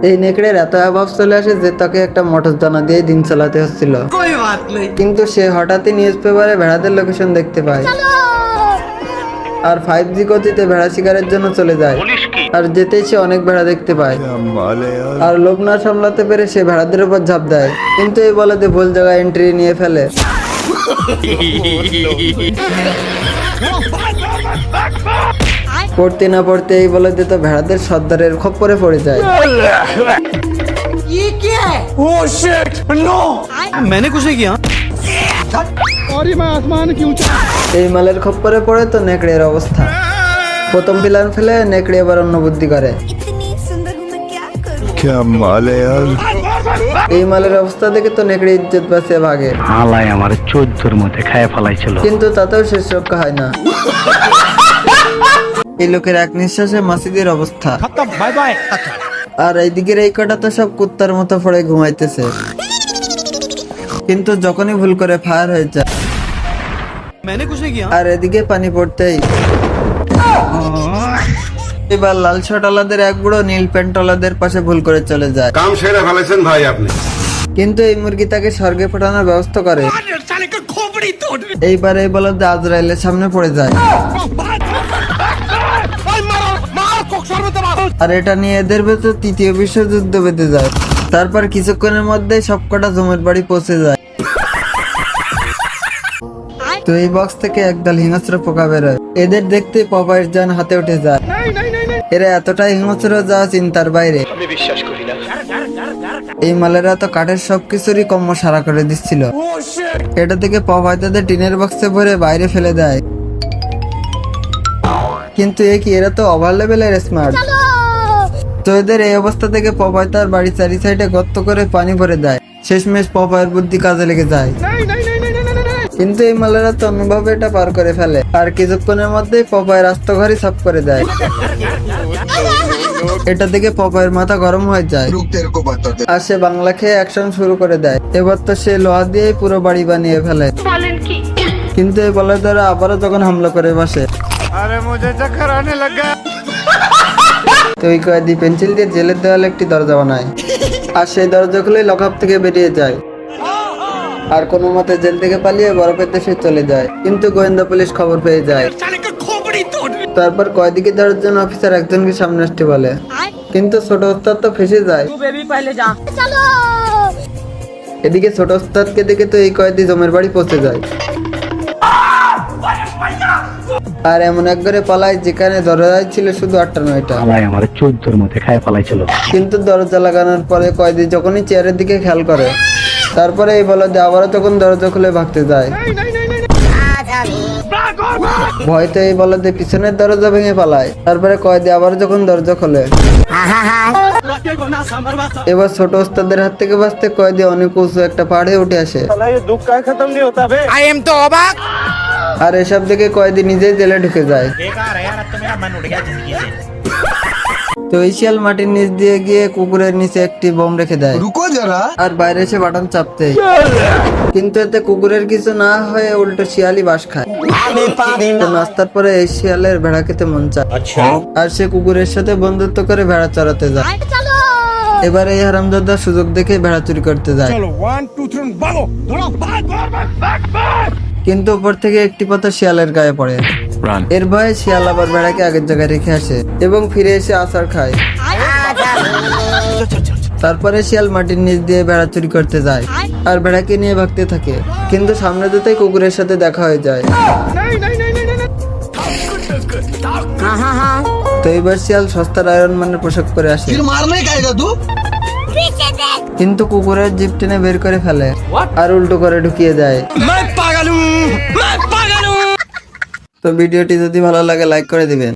এই নেকড়ের এত অভাব চলে আসে যে তাকে একটা মোটর দানা দিয়ে দিন চালাতে হচ্ছিল কিন্তু সে হঠাৎই নিউজ পেপারে ভেড়াদের লোকেশন দেখতে পায় আর ফাইভ জি গতিতে ভেড়া শিকারের জন্য চলে যায় আর যেতেই সে অনেক ভেড়া দেখতে পায় আর লোভ না সামলাতে পেরে সে ভেড়াদের উপর ঝাঁপ দেয় কিন্তু এই বলতে ভুল জায়গায় এন্ট্রি নিয়ে ফেলে পড়তে না পড়তে এই বলতে তো ভেড়াদের সর্দারের খপ্পরে পড়ে যায় मैंने कुछ नहीं किया এই মালের খপ্পরে পড়ে তো নেকড়ের অবস্থা প্রথম প্ল্যান ফেলে নেকড়ে এবার অন্য বুদ্ধি করে इतनी सुंदर हूँ मैं क्या करूँ क्या माल है यार এই মালের অবস্থা দেখে তো নেকড়ে ইজ্জত বাঁচিয়ে ভাগে আলাই আমার চোদ্দোর মধ্যে খায় ফেলাইছিল কিন্তু তাতেও শেষ রক্ষা হয় না এই লোকের এক নিঃশ্বাসে মাসিদের অবস্থা। আর এইদিকের এই কটা তো সব কুত্তার মতো পড়ে ঘুমাইতেছে। কিন্তু যখনই ভুল করে ফায়ার হয়ে যায়। আর এদিকে পানি পড়তেই। এবার লাল শার্টওয়ালাদের এক বুড়ো নীল প্যান্টওয়ালাদের পাশে ভুল করে চলে যায়। কাম সেরে ফেলেছেন ভাই আপনি। কিন্তু এই মুরগি তাকে স্বর্গে পাঠানোর ব্যবস্থা করে। এইবার এই বলদ আজরাইলের সামনে পড়ে যায়। আর এটা নিয়ে এদের ভেতর তৃতীয় বিশ্বযুদ্ধ বেঁধে যায়। তারপর কিছুক্ষণের মধ্যে সবকটা জমির বাড়ি পৌঁছে যায়। তো এই বক্স থেকে একদল হিংস্র পোকা বেরোয়। এদের দেখতে পপাইয়ের যান হাতে উঠে যায়। এরা এতটাই হিংস্র যা চিন্তার বাইরে। এই মালেরা তো কাঠের সবকিছুরই কম্ম সারা করে দিচ্ছিল। এটা থেকে পপাই তাদের টিনের বক্সে ভরে বাইরে ফেলে দেয়। কিন্তু এ কি এরা তো ওভার লেভেলের স্মার্ট তো এদের এই অবস্থা থেকে পপাই তার বাড়ি চারি সাইডে গর্ত করে পানি ভরে দেয়। শেষমেশ পপাইয়ের বুদ্ধি কাজে লেগে যায়। কিন্তু এই মালেরা তো অন্যভাবে এটা পার করে ফেলে। আর কিছুক্ষণের মধ্যেই পপাই রাস্তা ঘরই সাফ করে দেয়। এটা দেখে পপাইয়ের মাথা গরম হয়ে যায়। আর সে বাংলা খেয়ে অ্যাকশন শুরু করে দেয়। এবার তো সে লোহা দিয়ে পুরো বাড়ি বানিয়ে ফেলে। কিন্তু এই বলার দ্বারা আবারও যখন হামলা করে বসে তো ওই কয়েদি পেন্সিল দিয়ে জেলের দেওয়ালে একটি দরজা বানায়। আর সেই দরজা খুলে লকআপ থেকে বেরিয়ে যায়। আর কোনো মতে জেল থেকে পালিয়ে বরফের দেশে চলে যায়। কিন্তু গোয়েন্দা পুলিশ খবর পেয়ে যায়। তারপর কয়েদিকে ধরার জন্য অফিসার একজনকে সামনে আসতে বলে। কিন্তু ছোট ওস্তাদ তো ফেসে যায়। এদিকে ছোট ওস্তাদকে দেখে তো এই কয়েদি জমের বাড়ি পৌঁছে যায়। আর এমন এক ঘরে পালাই যেখানে দরজা ছিল শুধু আটটা নয়টা। আমার চোদ্দোর মধ্যে খায় পালাইছিল। কিন্তু দরজা লাগানোর পরে কয়েদি যখনই চেয়ারের দিকে খেয়াল করে তারপরে এই বলদে আবারও তখন দরজা খুলে ভাগতে যায়। ভয়তে এই বলদে পিছনের দরজা ভেঙে পালায়। তারপরে কয়েদি আবার যখন দরজা খোলে এবার ছোট ওস্তাদের হাত থেকে বাঁচতে কয়েদি অনেক উঁচু একটা পাহাড়ে উঠে আসে। অবাক আর এসব দেখে কয়েদি নিজেই জেলে ঢুকে যায়। তো এই শিয়াল মাটির নিচ দিয়ে গিয়ে কুকুরের নিচে একটি বোম রেখে দেয়। রুকো যারা। আর বাইরে এসে বাটন চাপতে। কিন্তু এতে কুকুরের কিছু না হয়ে উল্টো শিয়ালই বাস খায়। নাস্তার পরে এই শিয়ালের ভেড়া খেতে মন চায়। আচ্ছা। আর সে কুকুরের সাথে বন্ধুত্ব করে ভেড়া চড়াতে যায়। এবারে এই হারামজাদা সুযোগ দেখে ভেড়া চুরি করতে যায়। কিন্তু উপর থেকে একটি পাতা শিয়ালের গায়ে পড়ে। এর ভয়ে শিয়াল আবার বেড়াকে আগের জায়গায় রেখে আসে এবং ফিরে এসে আচার খায়। তারপরে শিয়াল মাটির নিচ দিয়ে বেড়া চুরি করতে যায় আর বেড়াকে নিয়ে ভাগতে থাকে। কিন্তু সামনে যেতে কুকুরের সাথে দেখা হয়ে যায়। তো এইবার শিয়াল সস্তার আয়রন মানের পোশাক পরে আসে। কিন্তু কুকুরের জিপ টেনে বের করে ফেলে আর উল্টো করে ঢুকিয়ে দেয়। পাগালু। তো ভিডিওটি যদি ভালো লাগে লাইক করে দিবেন।